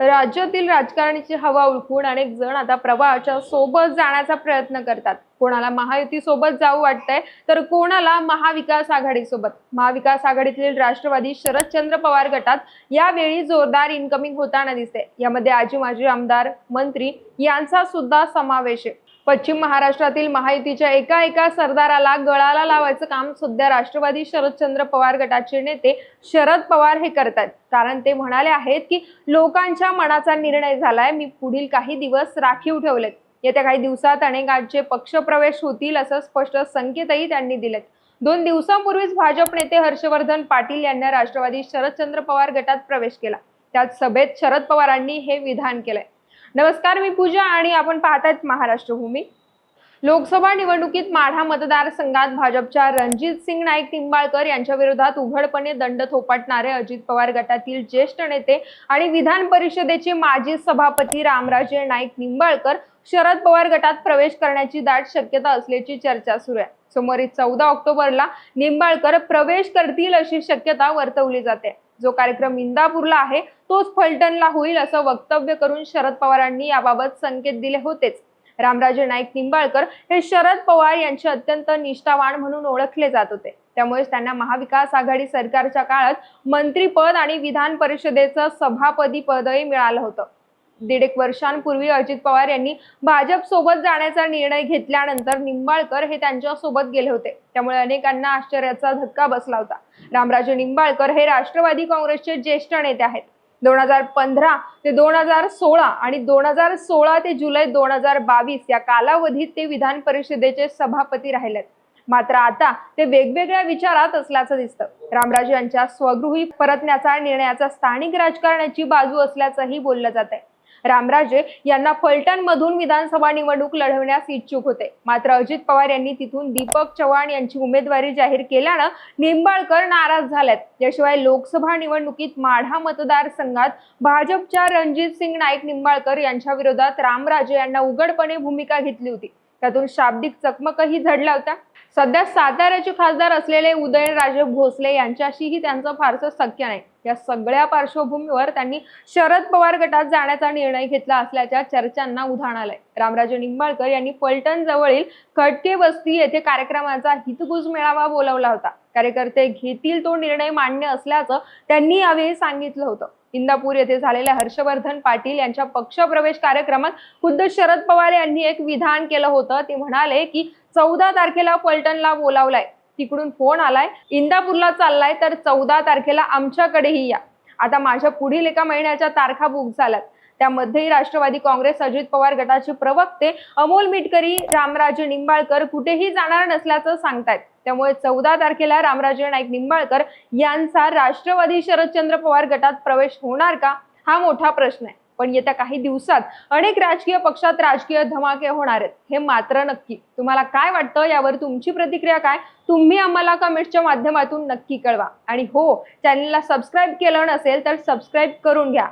राज्यातील राजकारणाची हवा उलखून अनेक जण आता प्रवाहाच्या सोबत जाण्याचा प्रयत्न करतात. कोणाला महायुती सोबत जाऊ वाटतंय तर कोणाला महाविकास आघाडी सोबत महाविकास आघाडीतील राष्ट्रवादी शरदचंद्र पवार गटात यावेळी जोरदार इन्कमिंग होताना दिसते यामध्ये आजी माजी आमदार मंत्री यांचा सुद्धा समावेश आहे. पश्चिम महाराष्ट्रातील महायुतीच्या एका एका सरदाराला गळाला लावायचं काम सध्या राष्ट्रवादी शरदचंद्र पवार गटाचे नेते शरद पवार हे करतात. कारण ते म्हणाले आहेत की लोकांच्या मनाचा निर्णय झालाय मी पुढील काही दिवस राखीव ठेवलेत. येत्या काही दिवसात अनेकांचे पक्षप्रवेश होतील असं स्पष्ट संकेतही त्यांनी दिलेत. दोन दिवसांपूर्वीच भाजप नेते हर्षवर्धन पाटील यांनी राष्ट्रवादी शरदचंद्र पवार गटात प्रवेश केला. त्याच सभेत शरद पवारांनी हे विधान केलंय. नमस्कार मी पूजा आणि आपण पाहतायत महाराष्ट्र भूमी लोकसभा निवडणुकीत माढा मतदारसंघात भाजपच्या रणजित सिंग नाईक निंबाळकर यांच्या विरोधात उघडपणे दंड थोपटणारे अजित पवार गटातील ज्येष्ठ नेते आणि विधान परिषदेचे माजी सभापती रामराजे नाईक निंबाळकर शरद पवार गटात प्रवेश करण्याची दाट शक्यता असल्याची चर्चा सुरू आहे. सोमवारी चौदा ऑक्टोबरला निंबाळकर प्रवेश करतील अशी शक्यता वर्तवली जाते. जो कार्यक्रम इंदापूरला आहे तोच फलटणला होईल असं वक्तव्य करून शरद पवारांनी याबाबत संकेत दिले होतेच. रामराजे नाईक निंबाळकर हे शरद पवार यांचे अत्यंत निष्ठावान म्हणून ओळखले जात होते. त्यामुळेच त्यांना महाविकास आघाडी सरकारच्या काळात मंत्रीपद आणि विधान परिषदेचं सभापदी पदही मिळालं होतं. दीड एक वर्षांपूर्वी अजित पवार यांनी भाजप सोबत जाण्याचा निर्णय घेतल्यानंतर निंबाळकर हे त्यांच्यासोबत गेले होते. त्यामुळे अनेकांना आश्चर्याचा धक्का बसला होता. रामराजे निंबाळकर हे राष्ट्रवादी काँग्रेसचे ज्येष्ठ नेते आहेत. दोन हजार पंधरा ते दोन हजार सोळा आणि दोन हजार सोळा ते जुलै दोन हजार बावीस या कालावधीत ते विधान परिषदेचे सभापती राहिलेत. मात्र आता ते वेगवेगळ्या विचारात असल्याचं दिसतं. रामराजे यांच्या स्वगृही परतण्याचा निर्णयाचा स्थानिक राजकारणाची बाजू असल्याचंही बोललं जात आहे रामराजे यांना फलटणमधून विधानसभा निवडणूक लढवण्यास इच्छुक होते. मात्र अजित पवार यांनी तिथून दीपक चव्हाण यांची उमेदवारी जाहीर केल्यानं निंबाळकर नाराज झाल्यात. याशिवाय लोकसभा निवडणुकीत माढा मतदारसंघात भाजपच्या रणजित सिंग नाईक निंबाळकर यांच्या विरोधात रामराजे यांना उघडपणे भूमिका घेतली होती. त्यातून शाब्दिक चकमकही झडला होता सध्या साताऱ्याचे खासदार असलेले उदयनराजे भोसले यांच्याशीही त्यांचं फारसं सख्य नाही. या सगळ्या पार्श्वभूमीवर त्यांनी शरद पवार गटात जाण्याचा निर्णय घेतला असल्याच्या चर्चांना उधाण आलंय. रामराजे निंबाळकर यांनी फलटण जवळील खटके वस्ती येथे कार्यक्रमाचा हितगुज मेळावा बोलावला होता. कार्यकर्ते घेतील तो निर्णय मान्य असल्याचं त्यांनी यावेळी सांगितलं होतं. इंदापूर येथे झालेल्या हर्षवर्धन पाटील यांच्या पक्षप्रवेश कार्यक्रमात खुद्द शरद पवार यांनी एक विधान केलं होतं. ते म्हणाले की चौदा तारखेला पलटणला बोलावलाय. तिकडून फोन आलाय. इंदापूरला चाललाय तर चौदा तारखेला आमच्याकडेही या. आता माझ्या पुढील एका महिन्याच्या तारखा बुक झाल्यात. त्यामध्येही राष्ट्रवादी काँग्रेस अजित पवार गटाचे प्रवक्ते अमोल मिटकरी रामराजे निंबाळकर कुठेही जाणार नसल्याचं सांगतायत. त्यामुळे चौदा तारखेला रामराजे नाईक निंबाळकर यांचा राष्ट्रवादी शरदचंद्र पवार गटात प्रवेश होणार का? हा मोठा प्रश्न आहे. पण येत्या काही दिवसात अनेक राजकीय पक्षात राजकीय धमाके होणार आहेत. हे मात्र नक्की. तुम्हाला काय वाटतं? यावर तुमची प्रतिक्रिया काय? तुम्ही आम्हाला कमेंट्सच्या माध्यमातून नक्की कळवा. आणि हो चॅनलला सबस्क्राईब केलं नसेल तर सबस्क्राईब करून घ्या.